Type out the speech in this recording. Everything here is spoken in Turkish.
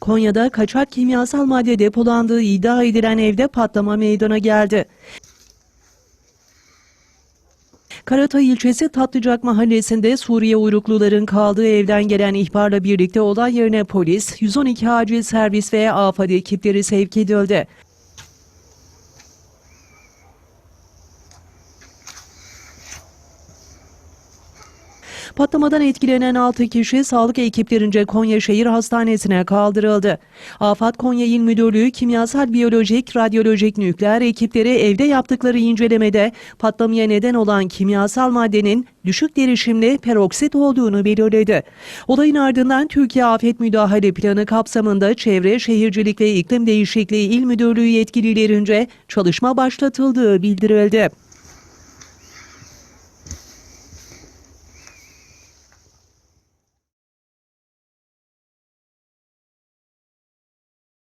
Konya'da kaçak kimyasal madde depolandığı iddia edilen evde patlama meydana geldi. Karatay ilçesi Tatlıcak mahallesinde Suriye uyrukluların kaldığı evden gelen ihbarla birlikte olay yerine polis, 112 acil servis ve AFAD ekipleri sevk edildi. Patlamadan etkilenen 6 kişi sağlık ekiplerince Konya Şehir Hastanesi'ne kaldırıldı. Afat Konya İl Müdürlüğü kimyasal biyolojik, radyolojik nükleer ekipleri evde yaptıkları incelemede patlamaya neden olan kimyasal maddenin düşük derişimli peroksit olduğunu belirledi. Olayın ardından Türkiye Afet Müdahale Planı kapsamında Çevre, Şehircilik ve İklim Değişikliği İl Müdürlüğü yetkililerince çalışma başlatıldığı bildirildi.